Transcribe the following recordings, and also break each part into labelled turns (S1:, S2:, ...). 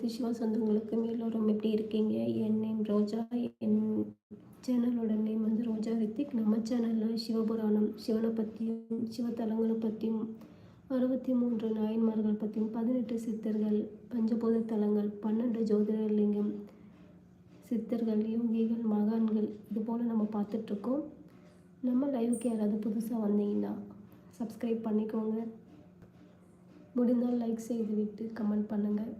S1: அனைத்து சிவ சொந்தங்களுக்கும் எல்லோரும் எப்படி இருக்கீங்க? என் நேம் ரோஜா. என் சேனலோட நேம் வந்து ரோஜா ரித்திக். நம்ம சேனலில் சிவபுராணம் சிவனை பற்றியும் சிவத்தலங்களை பற்றியும் அறுபத்தி மூன்று நாயன்மார்கள் பற்றியும் பதினெட்டு சித்தர்கள் பஞ்சபூத தலங்கள் பன்னெண்டு ஜோதிடலிங்கம் சித்தர்கள் யோகிகள் மகான்கள் இது போல் நம்ம பார்த்துட்ருக்கோம். நம்ம லைவுக்கு யாராவது புதுசாக வந்தீங்கன்னா சப்ஸ்கிரைப் பண்ணிக்கோங்க. முடிந்தால் லைக் செய்து விட்டு கமெண்ட் பண்ணுங்கள்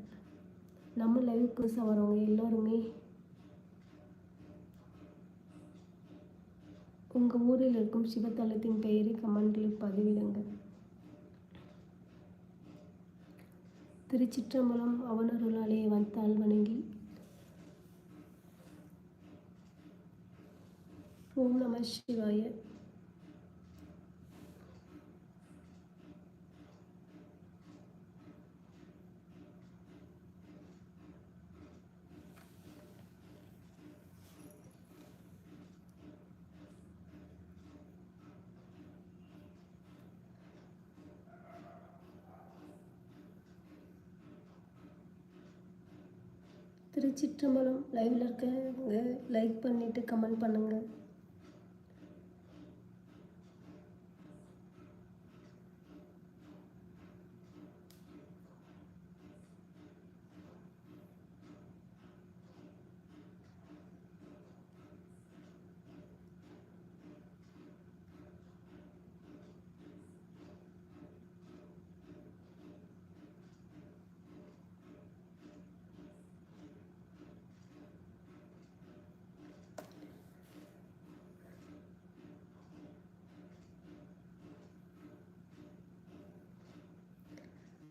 S1: நம்ம லைவ் புதுசாக வரவங்க எல்லோருமே உங்கள் ஊரில் இருக்கும் சிவத்தலத்தின் பெயரை கமெண்ட்களில் பதிவிடுங்க திருச்சிற்றம்பலம் அவனருளாலே வந்தால் வணங்கி ஓம் நம சிவாய. திருச்சிற்றம்பலம் லைவில் இருக்கவங்க லைக் பண்ணிவிட்டு கமெண்ட் பண்ணுங்கள்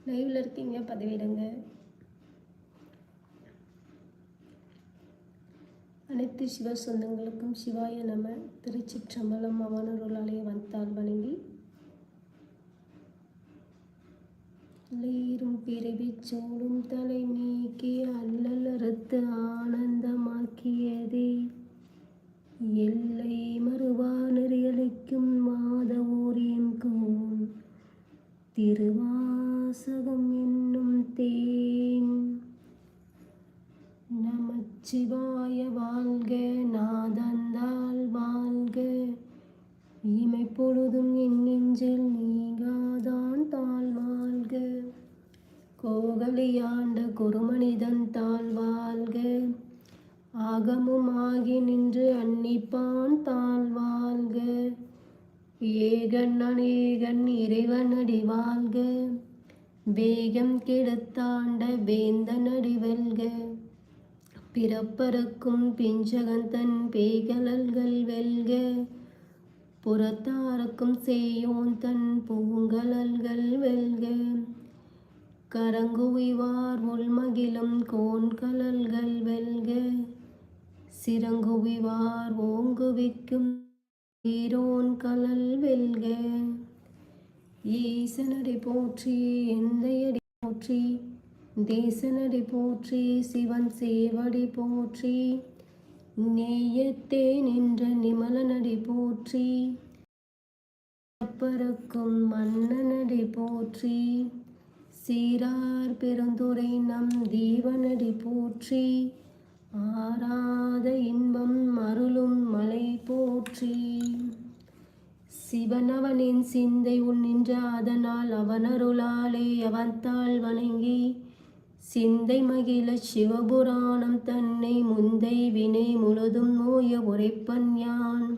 S1: லைவில் இருக்கீங்க பதிவிடுங்க. அனைத்து சிவ சொந்தங்களுக்கும் சிவாய நம. திருச்சிற்றம்பலம் அவனருளாலே வந்தால் வணங்கி. லீரும் பிறவி சோடும் தலை நீக்கி அல்லல் அறுத்து ஆனந்தமாக்கியதே. எல்லை மறுவா நெறியளிக்கும் மாத ஊரியம் கோன் வாசகம் என்னும் தேன். நமச்சிவாய வாழ்க நாதந்தால் வாழ்க. இமை பொழுதும் என் நெஞ்சில் நீங்காதான் தாழ் வாழ்க. கோகலியாண்ட குருமனிதன் தாழ் வாழ்க. ஆகமும் ஆகி நின்று அன்னிப்பான் தாழ் வாழ்க. ஏகன் அநேகன் இறைவனடி வாழ்க. வேகம் கெடுத்தாண்ட வேந்த வெல்க. பிறப்பறக்கும் பிஞ்சகந்தன் பேகலல்கள் வெல்க. புறத்தாரக்கும் சேயோன் தன் பூங்கலல்கள் வெல்க. கரங்குவிவார் உள்மகிழும் கோன்கலல்கள் வெல்க. சிறங்குவிவார் ஓங்குவிக்கும் ஈரோன் கலல் வெல்க. ஈசனடி போற்றி எந்தையடி போற்றி தேசனடி போற்றி சிவன் சேவடி போற்றி நேயத்தே நின்ற நிமலனடி போற்றி அப்பருக்கும் மன்னனடி போற்றி சீரார் பெருந்துரை நம் தீவனடி போற்றி ஆராத இன்பம் அருளும் மலை போற்றி. சிவனவனின் சிந்தை உள் நின்ற அதனால் அவனருளாலே அவன்தாள் வணங்கி. சிந்தை மகிழ சிவபுராணம் தன்னை முந்தை வினை முழுதும் நோய உரைப்பன் யான்.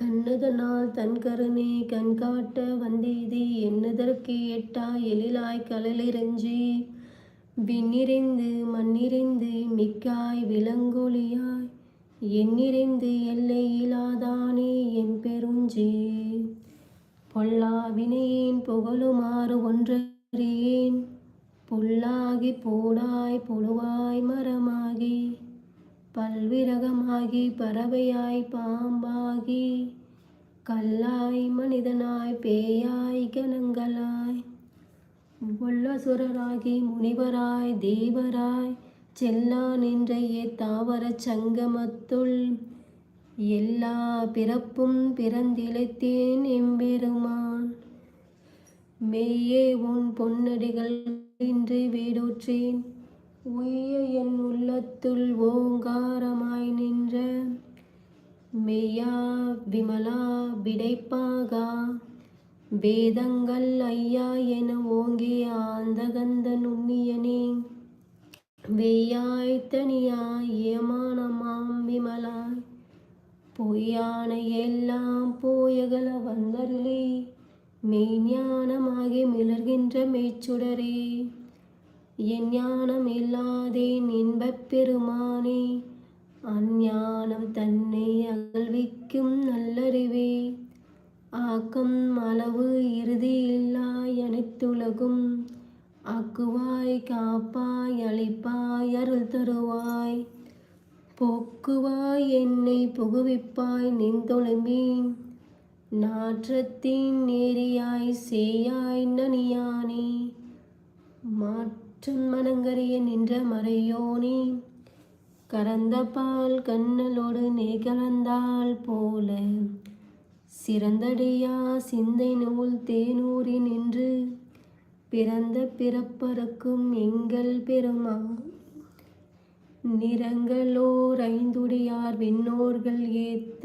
S1: கண்ணுதனால் தன் கருணை கண்காட்ட வந்தேதி என்னதற்கு எட்டா எழிலாய் கடலிறஞ்சி விண்ணிறைந்து மண்ணிறைந்து மிக்காய் விலங்கொழியாய். எண்ணிறைந்து எல்லையிலாதானே என் பெருஞ்சே. பொல்லாவினேன் புகழுமாறு ஒன்றறியேன். புல்லாகி பூடாய் புழுவாய் மரமாகி. பல்விரகமாகி பறவையாய் பாம்பாகி. கல்லாய் மனிதனாய் பேயாய் கணங்களாய் வல்லசுரராகி முனிவராய் தேவராய் செல்லா நின்றைய தாவரச் சங்கமத்துள். எல்லா பிறப்பும் பிறந்திழைத்தேன் எம்பெருமான். மெய்யே உன் பொன்னடிகள் இன்று வீடூற்றேன். உய்ய என் உள்ளத்துள் ஓங்காரமாய் நின்ற. மெய்யா விமலா விடைப்பாகா. வேதங்கள் ஐயா என ஓங்கிய ஆந்தகந்த நுண்ணியனே வெய்யாய் தனியாய் ஏமானமாம் விமலாய். பொய்யான எல்லாம் போயகல வந்தருளே. மெய்ஞானமாகி மிளர்கின்ற மெய்ச்சுடரே. என் ஞானம் இல்லாதேன் இன்பப் பெருமானே. அஞ்ஞானம் தன்னை அகழ்விக்கும் நல்லறிவே. ஆக்கம் அளவு இறுதி இல்லாய் அனைத்துலகும். ஆக்குவாய் காப்பாய் அழிப்பாய் அருள் தருவாய். போக்குவாய் என்னை புகுவிப்பாய் நின்றொழும்பேன் நாற்றத்தின் நேரியாய் சேயாய் நனியானே. மாற்றம் மனங்கரிய நின்ற மறையோனே. கறந்த பால் கண்ணலோடு நே போல. சிறந்தடியா சிந்தை நூல் தேனூரி நின்று பிறந்த பிறப்பறுக்கும் எங்கள் பெருமா நிறங்களோர் ஐந்துடையார் விண்ணோர்கள் ஏத்த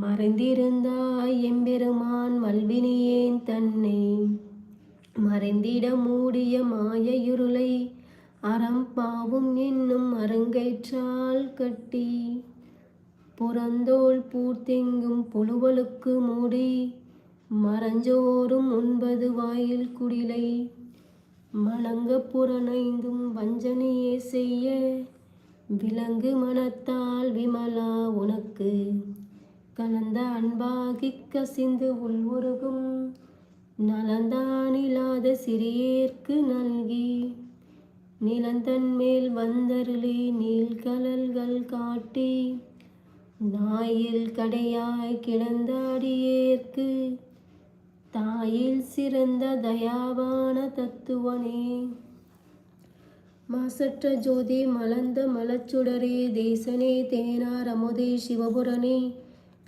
S1: மறைந்திருந்தாய் எம்பெருமான் மல்வினியேன் தன்னை. மறைந்திட மூடிய மாய இருளை அறம் பாவும் என்னும் அருங்கயிற்றால் கட்டி புறந்தோள் பூர்த்தெங்கும் புழுவலுக்கு மூடி மறஞ்சோறும் ஒன்பது வாயில் குடிலை. மலங்க புறனைந்தும் வஞ்சனையே செய்ய. விலங்கு மனத்தால் விமலா உனக்கு. கலந்த அன்பாகிக் கசிந்து உள்வுருகும் நலந்தானில்லாத சிறியேற்கு நல்கி. நிலந்தன் மேல் வந்தருளி நீள்கலல்கள் காட்டி. நாயில் கடையாய் கிடந்த அடியேற்கு. தாயில் சிறந்த தயாவான தத்துவனே. மாசற்ற ஜோதி மலர்ந்த மலச்சுடரே தேசனே தேனார் அமுதே சிவபுரனே.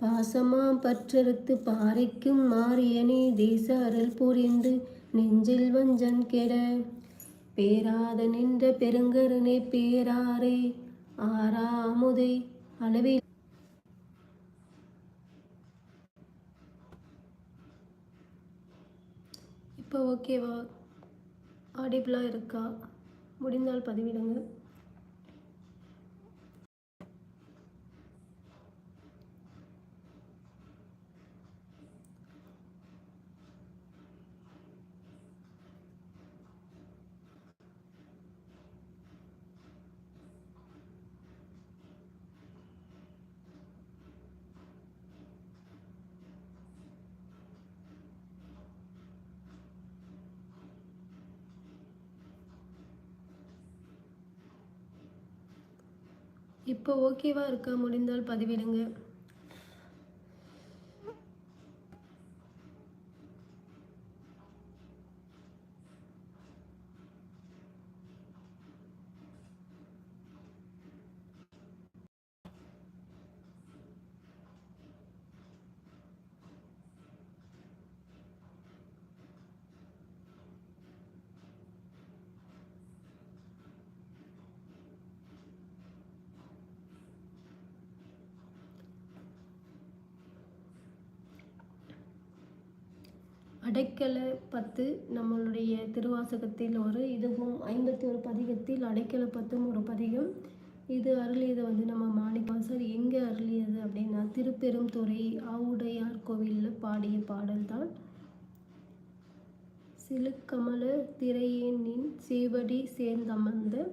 S1: பாசமாம் பற்றறுத்து பாறைக்கும் மாரியனே தேச அருள் புரிந்து நெஞ்சில் வஞ்சன் கெட. பேராத நின்ற பெருங்கருணை பேராரே ஆறா அமுதை அளவில் இப்போ ஓகேவா? ஆடிபிளாக இருக்கா? முடிந்தால் பதிவிடுங்க இப்போ ஓகேவா இருக்கா? முடிந்தால் பதிவிடுங்க. அடைக்கல பத்து நம்மளுடைய திருவாசகத்தில் ஒரு இதுவும் ஐம்பத்தி ஒரு பதிகத்தில் அடைக்கல பத்தும் ஒரு பதிகம். இது அருளியதை வந்து நம்ம மாணிக்கவாசர். எங்கே அருளியது அப்படின்னா திருப்பெரும்துறை ஆவுடையார் கோவிலில் பாடிய பாடல் தான். சிலுக்கமல திரையேனின் சேவடி சேர்ந்தமர்ந்த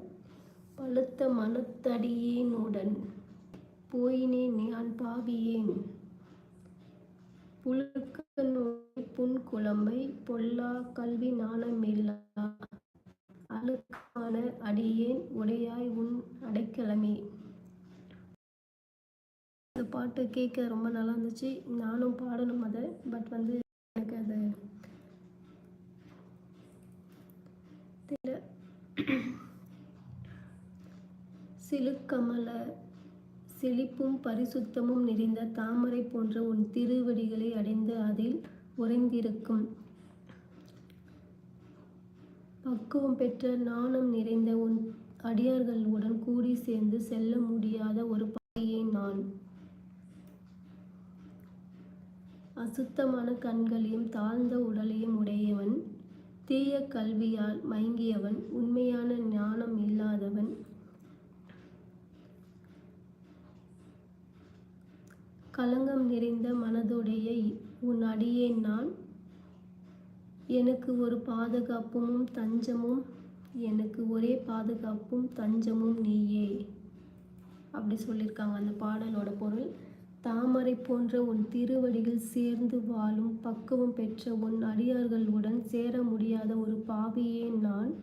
S1: பழுத்த மனத்தடியேனுடன் போயினேன் நான் பாவியேன். புழுக்க நோய் புன்குழம்பை பொல்லா கல்வி நாணமில்லா அழுக்கான அடியேன் உடையாய் உன் அடைக்கலமே. இந்த பாட்டு கேட்க ரொம்ப நல்லா இருந்துச்சு. நானும் பாடணும் அதை பட் வந்து எனக்கு அது சிலுக்கமலை செழிப்பும் பரிசுத்தமும் நிறைந்த தாமரை போன்ற உன் திருவடிகளை அடைந்து அதில் உறைந்திருக்கும். பக்குவம் பெற்ற நாணம் நிறைந்த உன் அடியார்களுடன் கூடி சேர்ந்து செல்ல முடியாத ஒரு பாவியை நான். அசுத்தமான கண்களையும் தாழ்ந்த உடலையும் உடையவன் தீய கல்வியால் மயங்கியவன் உண்மையான ஞானம் இல்லாதவன் கலங்கம் நிறைந்த மனதுடைய உன் அடியே நான். எனக்கு ஒரு பாதுகாப்பும் தஞ்சமும் எனக்கு ஒரே பாதுகாப்பும் தஞ்சமும் நீயே. அப்படி சொல்லியிருக்காங்க அந்த பாடலோட பொருள். தாமரை போன்ற உன் திருவடியில் சேர்ந்து வாழும் பக்குவம் பெற்ற உன் அடியார்களுடன் சேர முடியாத ஒரு பாவியே நான்.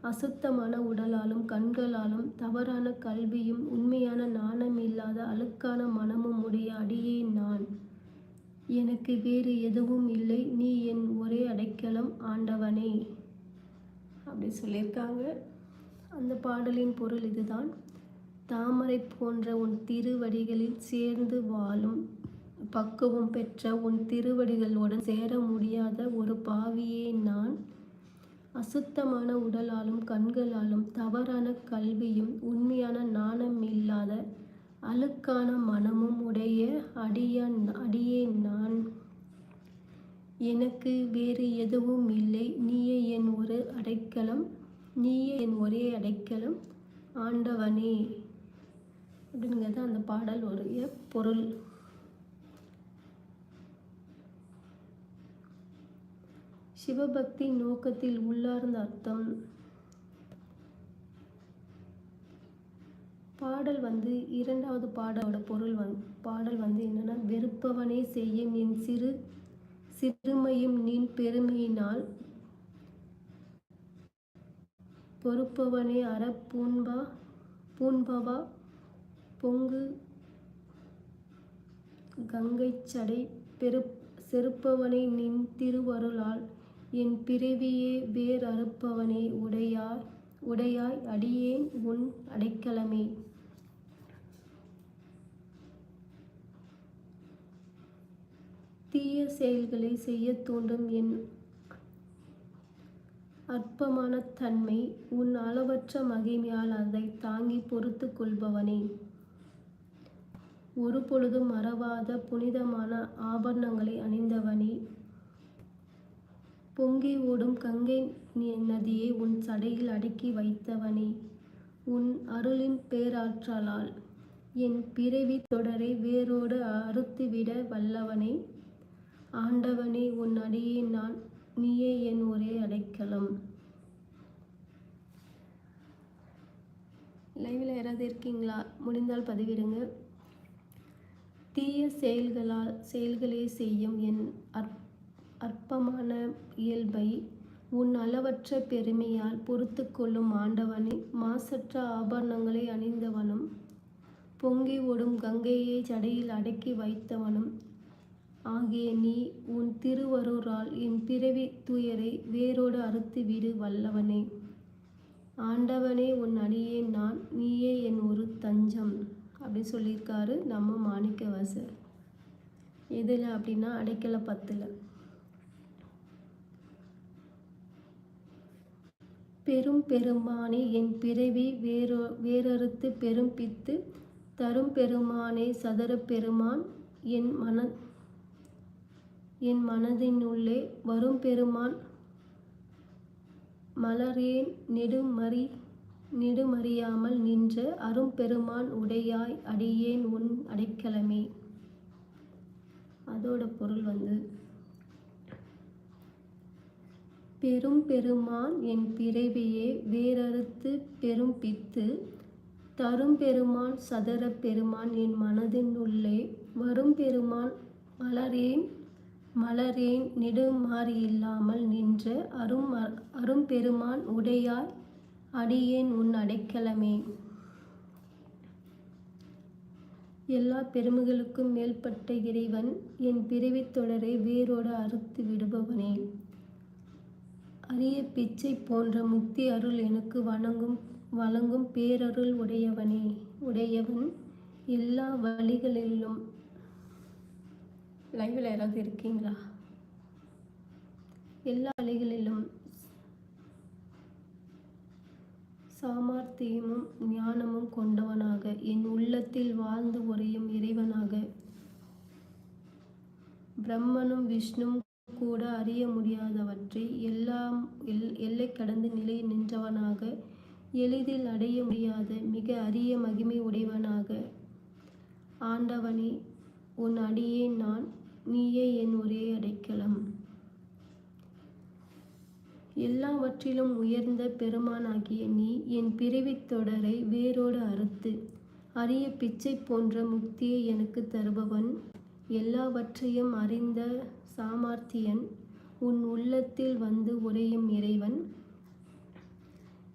S1: அசுத்தமான உடலாலும் கண்களாலும் தவறான கல்வியும் உண்மையான நாணம் இல்லாத அழுக்கான மனமும் உடைய அடியே நான். எனக்கு வேறு எதுவும் இல்லை. நீ என் ஒரே அடைக்கலம் ஆண்டவனே. அப்படி சொல்லியிருக்காங்க. அந்த பாடலின் பொருள் இதுதான். தாமரை போன்ற உன் திருவடிகளில் சேர்ந்து வாழும் பக்குவம் பெற்ற உன் திருவடிகளுடன் சேர முடியாத ஒரு பாவியே நான். அசுத்தமான உடலாலும் கண்களாலும் தவறான கல்வியும் உண்மையான நாணம் இல்லாத அழுக்கான மனமும் உடைய அடியான் அடியே நான். எனக்கு வேறு எதுவும் இல்லை. நீயே என் ஒரு அடைக்கலம். நீயே என் ஒரே அடைக்கலம். ஆண்டவனே. அப்படிங்கிறது அந்த பாடல் உடைய பொருள். சிவபக்தி நோக்கத்தில் உள்ளார்ந்த அர்த்தம். பாடல் வந்து இரண்டாவது பாடலோட பொருள் வந் பாடல் வந்து என்னன்னா வெறுப்பவனே செய்யும் என் சிறு சிறுமையும் நின் பெருமையினால் பொறுப்பவனே அற பூன்பா பூன்பவா பொங்கு கங்கை சடை பெரு செருப்பவனை நின் திருவருளால் என் பிறவியே வேர் அறுப்பவனே உடையாய் உடையாய் அடியேன் உன் அடைக்கலமே. தீய செயல்களை செய்ய தூண்டும் என் அற்பமான தன்மை உன் அளவற்ற மகிமையால் அதை தாங்கி பொறுத்து கொள்பவனே. ஒரு பொழுதும் மறவாத புனிதமான ஆபரணங்களை அணிந்தவனே. பொங்கி ஓடும் கங்கை நதியை உன் சடையில் அடக்கி வைத்தவனே. உன் அருளின் பேராற்றலால் என் பிறவி தொடரை வேரோடு அறுத்துவிட வல்லவனே. ஆண்டவனே உன் அடியே நான் நீயே என் ஒரே அடைக்கலம். லைவில் யாராவது இருக்கீங்களா? முடிந்தால் பதிவிடுங்க. தீய செயல்களால் செயல்களே செய்யும் என் அற் அற்பமான இயல்பை உன் அளவற்ற பெருமையால் பொறுத்து கொள்ளும் ஆண்டவனே மாசற்ற ஆபரணங்களை அணிந்தவனும் பொங்கி ஓடும் கங்கையை சடையில் அடக்கி வைத்தவனும் ஆகிய நீ உன் திருவருளால் என் பிறவி துயரை வேரோடு அறுத்து விடு வல்லவனே. ஆண்டவனே உன் அடியே நான் நீயே என் ஒரு தஞ்சம். அப்படி சொல்லியிருக்காரு நம்ம மாணிக்கவாசர். எதில் அப்படின்னா அடைக்கல பத்தில். பெரும் பெருமானே என் பிறவி வேறொ வேறறுத்து பெரும் பித்து தரும் பெருமானே சதர பெருமான் என் மன என் மனதினுள்ளே வரும் பெருமான் மலரேன் நெடுமறி நெடுமறியாமல் நின்ற அரும்பெருமான் உடையாய் அடியேன் உன் அடைக்கலமே. அதோட பொருள் வந்து பெரும் பெருமான் என் பிறவியே வேறறுத்து பெரும் பித்து. தரும் பெருமான் சதர பெருமான் என் மனதின் உள்ளே. வரும் பெருமான் மலரேன் மலரேன் நெடுமாறியில்லாமல் நின்ற அரும் அரும்பெருமான் உடையாய் அடியேன் உன் அடைக்கலமே. எல்லா பெருமைகளுக்கும் மேல்பட்ட இறைவன் என் பிறவித் தொடரை வேரோடு அறுத்து விடுபவனே. அரிய பிச்சை போன்ற முக்தி அருள் எனக்கு வணங்கும் வழங்கும் பேரருள் உடையவனே உடையவன் எல்லா வழிகளிலும். லைவில் யாராவது இருக்கீங்களா? எல்லா வழிகளிலும். சாமர்த்தியமும் ஞானமும் கொண்டவனாக என் உள்ளத்தில் வாழ்ந்து உறையும் இறைவனாக. பிரம்மனும் விஷ்ணும் கூட அறிய முடியாதவற்றை எல்லாம் எல் எல்லை கடந்து நிலை நின்றவனாக எளிதில் அடைய முடியாத மிக அரிய மகிமை உடையவனாக. ஆண்டவனே உன் அடியே நான் நீயே என் ஒரே அடைக்கலம். எல்லாவற்றிலும் உயர்ந்த பெருமானாகிய நீ என் பிறவித் தொடரை வேரோடு அறுத்து அரிய பிச்சை போன்ற முக்தியை எனக்கு தருபவன் எல்லாவற்றையும் அறிந்த சாமர்த்தியன் உன் உள்ளத்தில் வந்து உறையும் இறைவன்.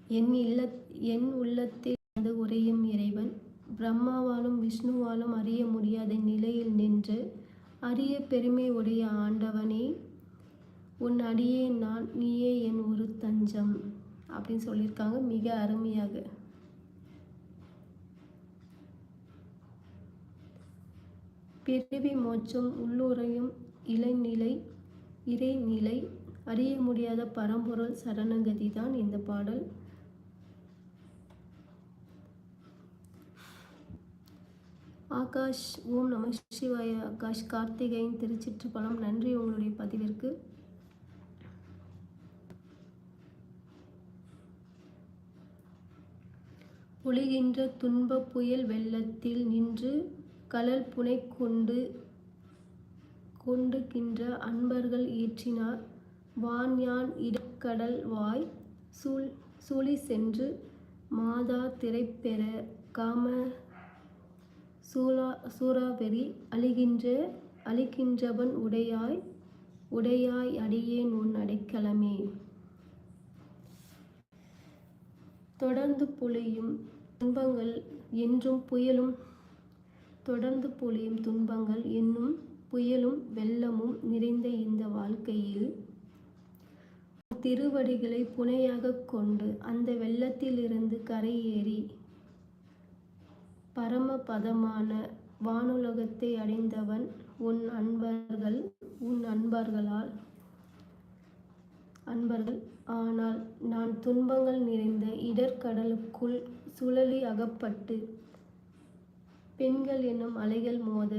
S1: என் இல்ல என் உள்ளத்தில் வந்து உறையும் இறைவன். பிரம்மாவாலும் விஷ்ணுவாலும் அறிய முடியாத நிலையில் நின்று அரிய பெருமை உடைய ஆண்டவனே உன் அடியே நான் நீயே என் ஒரு தஞ்சம் அப்படின்னு சொல்லியிருக்காங்க. மிக அருமையாக. பிறவி மோட்சம் உள்ளுரையும் இளைநிலை இறைநிலை அறிய முடியாத பரம்பொருள் சரணகதி தான் இந்த பாடல். ஆகாஷ் ஓம் நம சிவாய. ஆகாஷ் கார்த்திகேயன் திருச்சிற்றுப்பலம் நன்றி உங்களுடைய பதிவிற்கு. ஒளிகின்ற துன்ப புயல் வெள்ளத்தில் நின்று கழல் புனை கொண்டு கொண்டுகின்ற அன்பர்கள் ஏற்றினார். வான்யான் இடக்கடல் வாய் சூழ் சூழி சென்று மாதா திரைப்பெற காம சூரா சூறாவெறி அழிகின்ற அழிக்கின்றவன் உடையாய் உடையாய் அடியேன் உன் அடைக்கலமே. தொடர்ந்து புழியும் துன்பங்கள் என்றும் புயலும் தொடர்ந்து பொழியும் துன்பங்கள் என்னும் புயலும் வெள்ளமும் நிறைந்த இந்த வாழ்க்கையில் திருவடிகளை புனையாகக் கொண்டு அந்த வெள்ளத்திலிருந்து கரையேறி பரமபதமான வானுலகத்தை அடைந்தவன் உன் அன்பர்கள் உன் அன்பர்களால் அன்பர்கள். ஆனால் நான் துன்பங்கள் நிறைந்த இடர்கடலுக்குள் சுழலி அகப்பட்டு பெண்கள் என்னும் அலைகள் மோத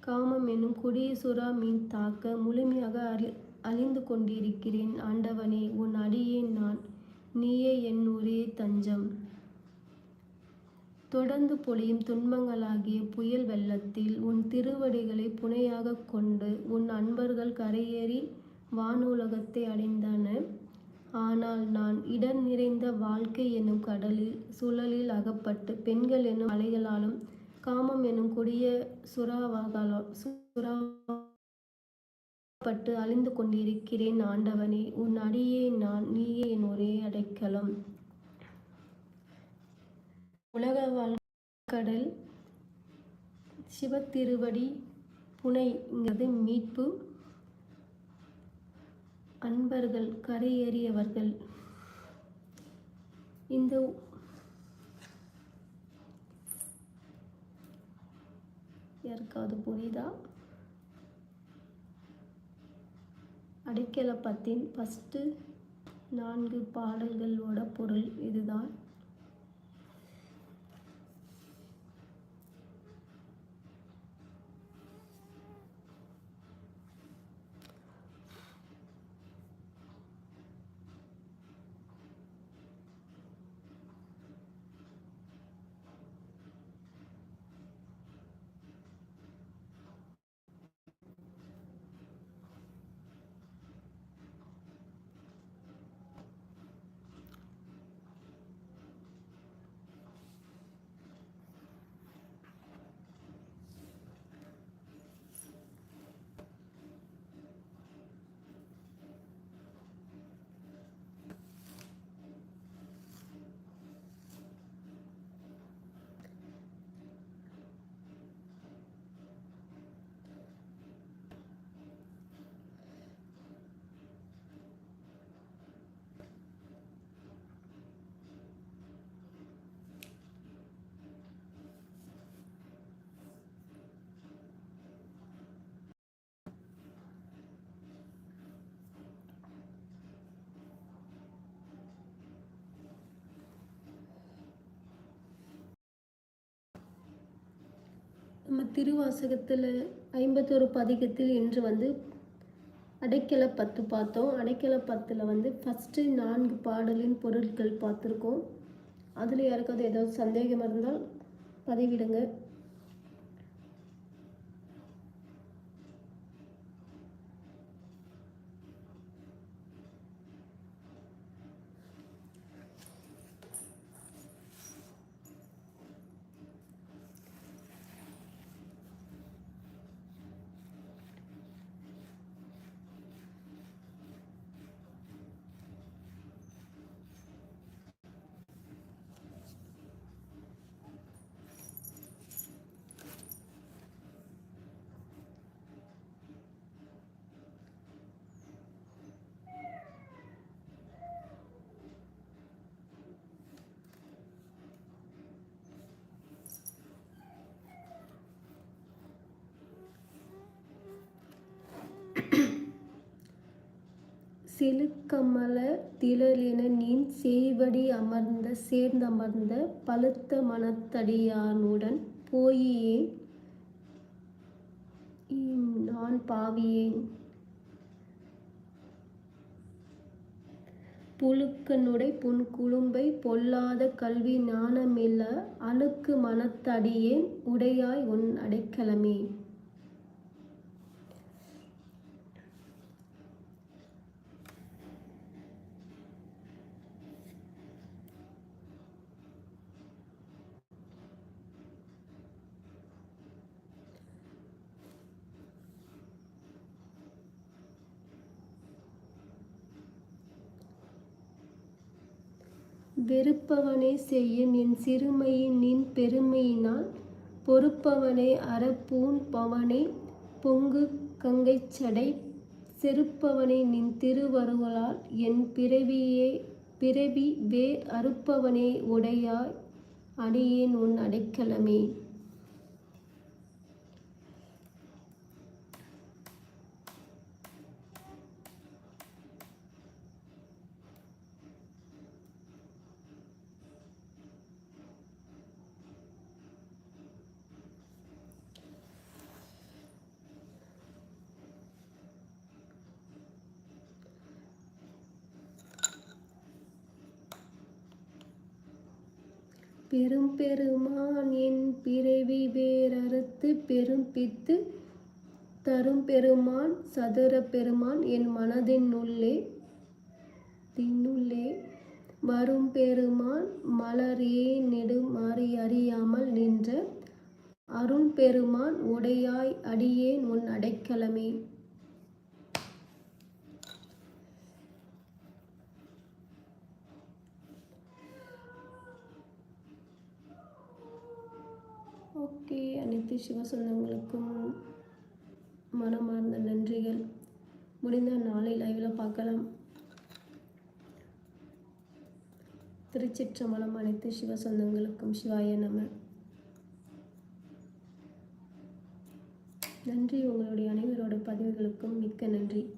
S1: காமம் என்னும் கொடிய சுறா மீன் தாக்க முழுமையாக அறி அழிந்து கொண்டிருக்கிறேன். ஆண்டவனே உன் அடியே நான். நீயே என் ஒரே தஞ்சம். தொடர்ந்து பொழியும் துன்பங்களாகிய புயல் வெள்ளத்தில் உன் திருவடிகளை புனையாகக் கொண்டு உன் அன்பர்கள் கரையேறி வானுலகத்தை அடைந்தன. ஆனால் நான் இடர் நிறைந்த வாழ்க்கை என்னும் கடலில் சுழலில் அகப்பட்டு பெண்கள் எனும் அலைகளாலும் காமம் என்னும் கொடிய சுறாவாகலா சுறாப்பட்டு அழிந்து கொண்டிருக்கிறேன் ஆண்டவனே. உன் அடியே நான் நீயே என் ஒரே அடைக்கலம். உலக வாழ்க்கடல் சிவத்திருவடி புனைங்கிறது மீட்பு. அன்பர்கள் கரையேறியவர்கள். இந்த யாருக்காவது புரியுதா? அடைக்கலப்பத்தின் ஃபஸ்ட்டு நான்கு பாடல்களோட பொருள் இதுதான். நம்ம திருவாசகத்தில் ஐம்பத்தொரு பதிகத்தில் இன்று வந்து அடைக்கல பத்து பார்த்தோம். அடைக்கல பத்தில் வந்து ஃபஸ்ட்டு நான்கு பாடலின் பொருட்கள் பார்த்துருக்கோம். அதில் யாருக்காவது ஏதாவது சந்தேகம் இருந்தால் பதிவிடுங்க. சிலுக்கமல திலலின நீன் சேவடி அமர்ந்த சேர்ந்தமர்ந்த பழுத்த மனத்தடியானுடன் போயேன் நான் பாவியேன். புழுக்கனுடை புன்குழும்பை பொல்லாத கல்வி ஞானமில்ல அழுக்கு மனத்தடியேன் உடையாய் உன் அடைக்கலமே. வெறுப்பவனே செய்யும் என் சிறுமையின் நின் பெருமையினால் பொறுப்பவனே அறப்பூன் பவனே பொங்கு கங்கைச்சடை செருப்பவனே நின் திருவருவலால் என் பிறவியே பிறவி வே அறுப்பவனே உடையாய் அடியேன் உன் அடைக்கலமே. பெரும் பெருமான் என் பிறவி வேறறுத்து பெரும் பித்து தரும் பெருமான் சதுர பெருமான் என் மனதின் உள்ளே தின்னுள்ளே. வரும் பெருமான் மலர் ஏன் நெடுமாறி அறியாமல் நின்ற அருள் பெருமான் உடையாய் அடியேன் உன் அடைக்கலமே. அனைத்து சிவசொந்தங்களுக்கும் மனமார்ந்த நன்றிகள். முடிந்த நாளை லைவில் பார்க்கலாம். திருச்சிற்றம்பலம் அனைத்து சிவசொந்தங்களுக்கும் சிவாய நம. நன்றி. உங்களுடைய அனைவரோட பதிவுகளுக்கும் மிக்க நன்றி.